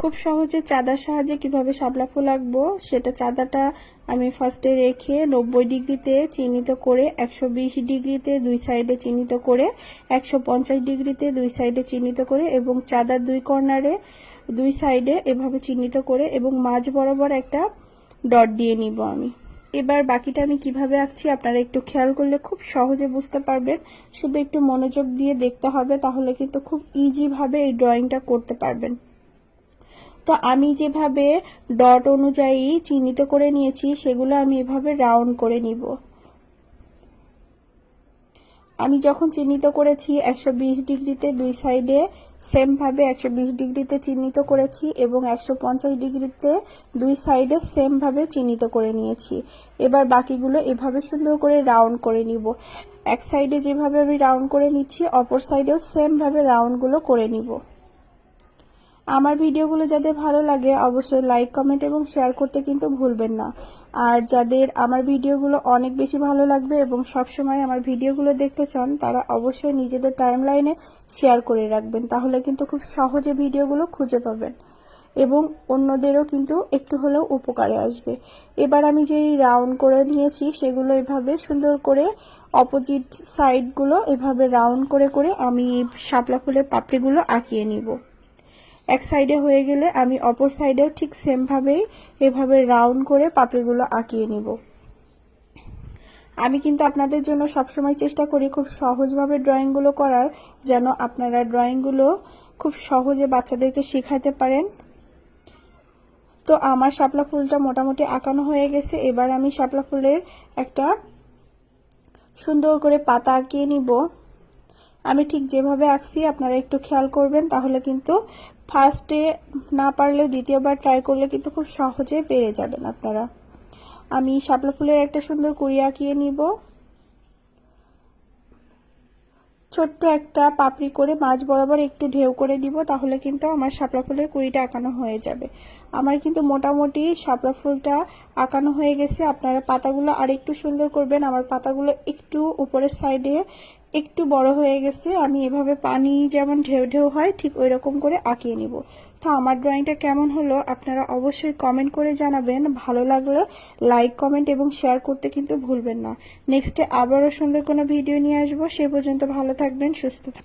খুব সহজে চাঁদার সাহায্যে কীভাবে শাপলা ফুল আঁকবো সেটা চাঁদাটা আমি ফার্স্টে রেখে নব্বই ডিগ্রিতে চিহ্নিত করে, একশো বিশ ডিগ্রিতে দুই সাইডে চিহ্নিত করে, একশো পঞ্চাশ ডিগ্রিতে দুই সাইডে চিহ্নিত করে এবং চাঁদার দুই কর্নারে দুই সাইডে এভাবে চিহ্নিত করে এবং মাঝ বরাবর একটা ডট দিয়ে নিব আমি। এবার বাকিটা আমি কীভাবে আঁকছি আপনারা একটু খেয়াল করলে খুব সহজে বুঝতে পারবেন। শুধু একটু মনোযোগ দিয়ে দেখতে হবে, তাহলে কিন্তু খুব ইজিভাবে এই ড্রয়িংটা করতে পারবেন। তো আমি যেভাবে ডট অনুযায়ী চিহ্নিত করে নিয়েছি, সেগুলো আমি এভাবে রাউন্ড করে নিব। আমি যখন চিহ্নিত করেছি, একশো বিশ ডিগ্রিতে দুই সাইডে সেমভাবে একশো বিশ ডিগ্রিতে চিহ্নিত করেছি এবং একশো পঞ্চাশ ডিগ্রিতে দুই সাইডে সেমভাবে চিহ্নিত করে নিয়েছি। এবার বাকিগুলো এভাবে সুন্দর করে রাউন্ড করে নিব। এক সাইডে যেভাবে আমি রাউন্ড করে নিচ্ছি, অপর সাইডেও সেমভাবে রাউন্ডগুলো করে নিব। আমার ভিডিওগুলো যাদের ভালো লাগে অবশ্যই লাইক কমেন্ট এবং শেয়ার করতে কিন্তু ভুলবেন না। আর যাদের আমার ভিডিওগুলো অনেক বেশি ভালো লাগবে এবং সব সময় আমার ভিডিওগুলো দেখতে চান, তারা অবশ্যই নিজেদের টাইম লাইনে শেয়ার করে রাখবেন। তাহলে কিন্তু খুব সহজে ভিডিওগুলো খুঁজে পাবেন এবং অন্যদেরও কিন্তু একটু হলেও উপকারে আসবে। এবার আমি যেই রাউন্ড করে নিয়েছি, সেগুলো এভাবে সুন্দর করে অপোজিট সাইডগুলো এভাবে রাউন্ড করে করে আমি শাপলা ফুলের পাপড়িগুলো আঁকিয়ে নিব। এক সাইডে হয়ে গেলে আমি অপর সাইডেও ঠিক সেমভাবেই এভাবে রাউন্ড করে পাপড়িগুলো আঁকিয়ে নিব। আমি কিন্তু আপনাদের জন্য সবসময় চেষ্টা করি খুব সহজভাবে ড্রয়িংগুলো করার, যেন আপনারা ড্রয়িংগুলো খুব সহজে বাচ্চাদেরকে শেখাতে পারেন। তো আমার শাপলা ফুলটা মোটামুটি আঁকানো হয়ে গেছে। এবার আমি শাপলা ফুলের একটা সুন্দর করে পাতা আঁকিয়ে নিব। আমি ঠিক যেভাবে আঁকছি, আপনারা একটু খেয়াল করবেন, তাহলে কিন্তু ফার্স্টে না পারলেও দ্বিতীয়বার ট্রাই করলে কিন্তু খুব সহজে পেরে যাবেন আপনারা। আমি শাপলা ফুলের একটা সুন্দর কুড়ি আঁকিয়ে নিব। ছোট্ট একটা পাপড়ি করে মাছ বরাবর একটু ঢেউ করে দিব, তাহলে কিন্তু আমার শাপলা ফুলের কুড়িটা আঁকানো হয়ে যাবে। আমার কিন্তু মোটামুটি শাপলা ফুলটা আঁকানো হয়ে গেছে, আপনারা পাতাগুলো আর একটু সুন্দর করবেন, আমার পাতাগুলো একটু উপরের সাইডে একটু বড় হয়ে গেছে, আমি এভাবে পানি যেমন ঢেউ ঢেউ হয়, ঠিক ওই রকম করে আঁকিয়ে নিব। তো আমার ড্রয়িংটা কেমন হলো আপনারা অবশ্যই কমেন্ট করে জানাবেন। ভালো লাগলে লাইক, কমেন্ট এবং শেয়ার করতে কিন্তু ভুলবেন না। নেক্সটে আবারও সুন্দর কোনো ভিডিও নিয়ে আসব। সে পর্যন্ত ভালো থাকবেন, সুস্থ থাকবেন।